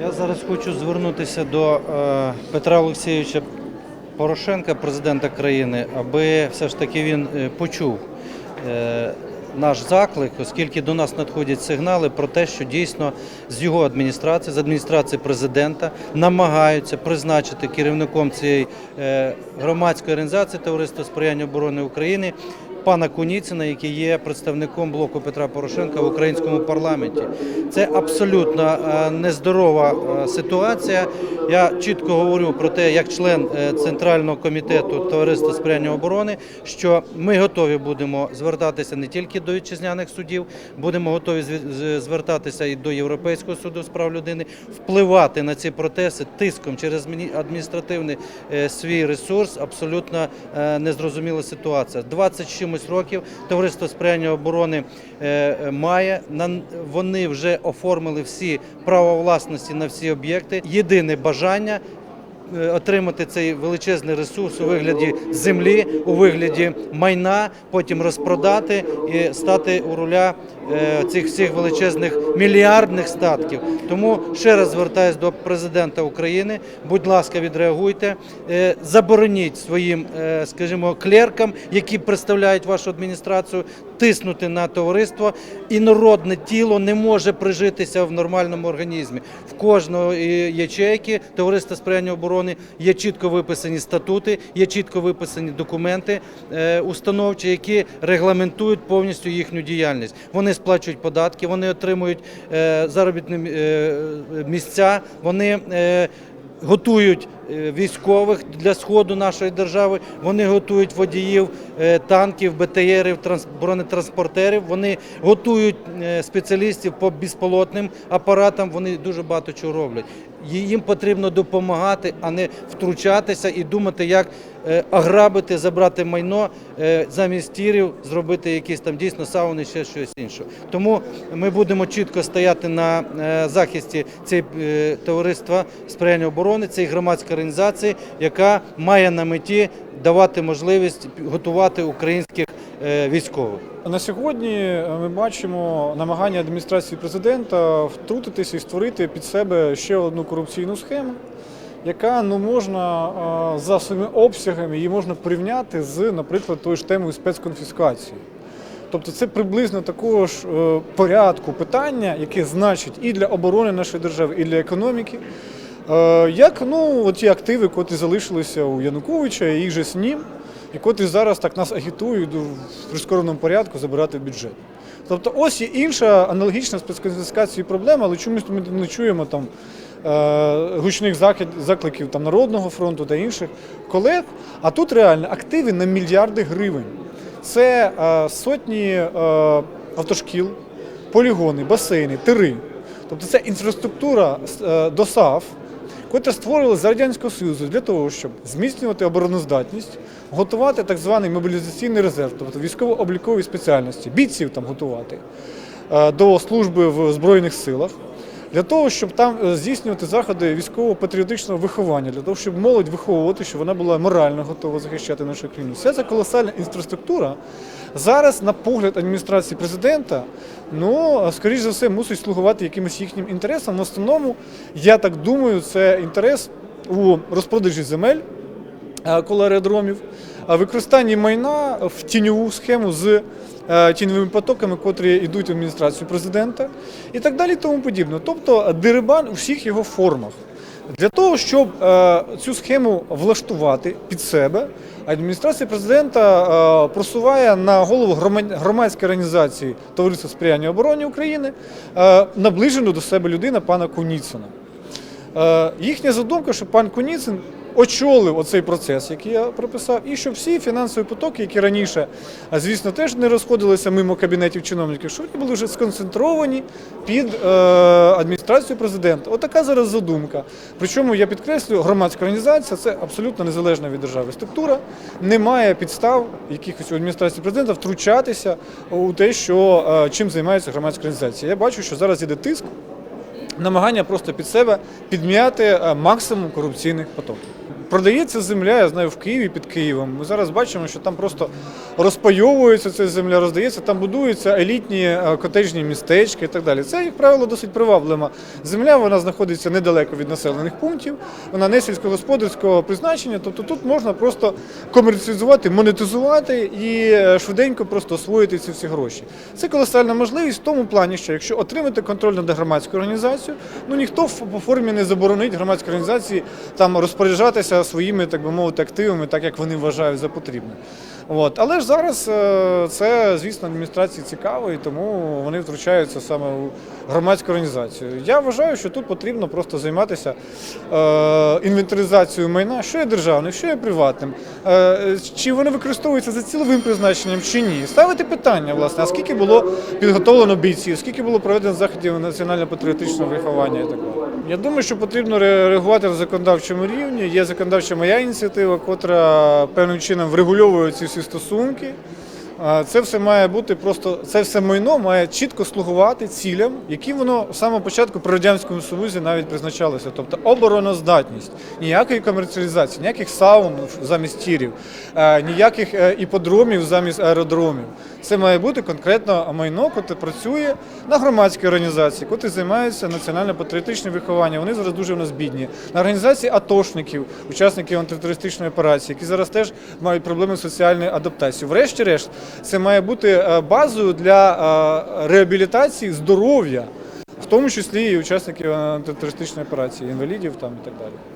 Я зараз хочу звернутися до е, Петра Олексійовича Порошенка, президента країни, аби все ж таки він е, почув е, наш заклик, оскільки до нас надходять сигнали про те, що дійсно з його адміністрації, з адміністрації президента намагаються призначити керівником цієї громадської організації Товариство сприяння оборони України пана Куніцина, який є представником блоку Петра Порошенка в українському парламенті. Це абсолютно е, нездорова е, ситуація. Я чітко говорю про те, як член е, центрального комітету Товариства сприяння оборони, що ми готові будемо звертатися не тільки до вітчизняних судів, будемо готові звертатися і до Європейського суду з прав людини, впливати на ці протести тиском через міні- адміністративний свій ресурс. Абсолютно незрозуміла ситуація. 20 з чимось років Товариство сприяння оборони е, е, має вони вже оформили всі права власності на всі об'єкти. Єдине бажання. Е, Отримати цей величезний ресурс у вигляді землі, у вигляді майна, потім розпродати і стати у руля е, цих всіх величезних мільярдних статків. Тому ще раз звертаюсь до президента України. Будь ласка, відреагуйте, е, забороніть своїм, скажімо, клеркам, які представляють вашу адміністрацію, тиснути на товариство. Інородне тіло не може прижитися в нормальному організмі. В кожного е, ячейки товариства сприяння оборони є чітко виписані статути, є чітко виписані документи е, установчі, які регламентують повністю їхню діяльність. Вони сплачують податки, вони отримують е, заробітні е, місця, вони готують військових для сходу нашої держави. Вони готують водіїв танків, БТРів, транс- бронетранспортерів. Вони готують спеціалістів по безполотним апаратам. Вони дуже багато чого роблять. Їм потрібно допомагати, а не втручатися і думати, як е, ограбити, забрати майно е, замість тірів, зробити якісь там дійсно сауни, ще щось інше. Тому ми будемо чітко стояти на е, захисті цієї товариства сприяння оборони, цієї громадської організації, яка має на меті давати можливість готувати українських військових. На сьогодні е, ми бачимо намагання адміністрації президента втрутитися і створити під себе ще одну корупційну схему, яка ну можна е, за своїми обсягами її можна порівняти з, наприклад, тою ж темою спецконфіскації. Тобто це приблизно такого ж е, порядку питання, яке значить і для оборони нашої держави, і для економіки. Е, Як ну, ті активи, котрі залишилися у Януковича, і їх же з ним, і котрі зараз так нас агітують в прискореному порядку забирати в бюджет. Тобто ось є інша аналогічна спецконфіскації проблема, але чомусь ми не чуємо там е, гучних закликів там, Народного фронту та інших колег. А тут реально активи на мільярди гривень. Це е, сотні е, автошкіл, полігони, басейни, тири. Тобто це інфраструктура е, ДОСАВ, котра створили за Радянського Союзу для того, щоб зміцнювати обороноздатність, готувати так званий мобілізаційний резерв, тобто військово-облікові спеціальності, бійців там готувати е, до служби в Збройних силах. Для того, щоб там е, здійснювати заходи військово-патріотичного виховання, для того, щоб молодь виховувати, щоб вона була морально готова захищати нашу країну. Вся ця колосальна інфраструктура зараз, на погляд адміністрації президента, ну, е, скоріш за все, мусить слугувати якимось їхнім інтересам. В основному, я так думаю, це інтерес у розпродажі земель коло аеродромів, а використанні майна в тіньову схему з е, тіньовими потоками, котрі йдуть в адміністрацію президента, і так далі, тому подібне. Тобто дерибан у всіх його формах. Для того, щоб е, цю схему влаштувати під себе, адміністрація президента е, просуває на голову громадської організації Товариства сприяння обороні України е, наближену до себе людина пана Куніцина. Е, Їхня задумка, щоб пан Куніцин очолив оцей процес, який я прописав, і щоб всі фінансові потоки, які раніше, а, звісно, теж не розходилися мимо кабінетів чиновників, щоб вони були вже сконцентровані під е, адміністрацією президента. Отака зараз задумка. Причому я підкреслюю, громадська організація це абсолютно незалежна від держави структура. Немає підстав якихось у адміністрації президента втручатися у те, що е, чим займається громадська організація. Я бачу, що зараз іде тиск намагання просто під себе підм'яти е, максимум корупційних потоків. Продається земля, я знаю, в Києві під Києвом. Ми зараз бачимо, що там просто розпайовується ця земля, роздається, там будуються елітні е, котеджні містечки і так далі. Це, як правило, досить приваблива земля. Вона знаходиться недалеко від населених пунктів, вона не сільськогосподарського призначення. Тобто тут можна просто комерціалізувати, монетизувати і е, швиденько просто освоїти ці всі гроші. Це колосальна можливість в тому плані, що якщо отримати контроль над громадською організацією, ну ніхто по формі не заборонить громадській організації там розпоряджатися своїми, так би мовити, активами, так як вони вважають за потрібне. От. Але ж зараз е, це, звісно, адміністрації цікаво, і тому вони втручаються саме у громадську організацію. Я вважаю, що тут потрібно просто займатися е, інвентаризацією майна, що є державним, що є приватним, е, чи вони використовуються за ціловим призначенням чи ні. Ставити питання, власне, а скільки було підготовлено бійців, скільки було проведено заходів національно-патріотичного виховання і так далі. Я думаю, що потрібно реагувати на законодавчому рівні. Є законодавча моя ініціатива, котра певним чином врегульовує ці всі стосунки. Це все має бути просто це все майно має чітко слугувати цілям, які воно з самого початку при радянському союзі навіть призначалося. Тобто обороноздатність, ніякої комерціалізації, ніяких саун замість тірів, е, ніяких е, іподромів замість аеродромів. Це має бути конкретно майно, яке працює на громадській організації, котрі займаються національно-патріотичним вихованням. Вони зараз дуже у нас бідні. На організації атошників, учасників антитерористичної операції, які зараз теж мають проблеми з соціальною адаптацією. Врешті-решт, це має бути е, базою для е, реабілітації здоров'я, в тому числі і учасників антитерористичної операції, інвалідів там і так далі.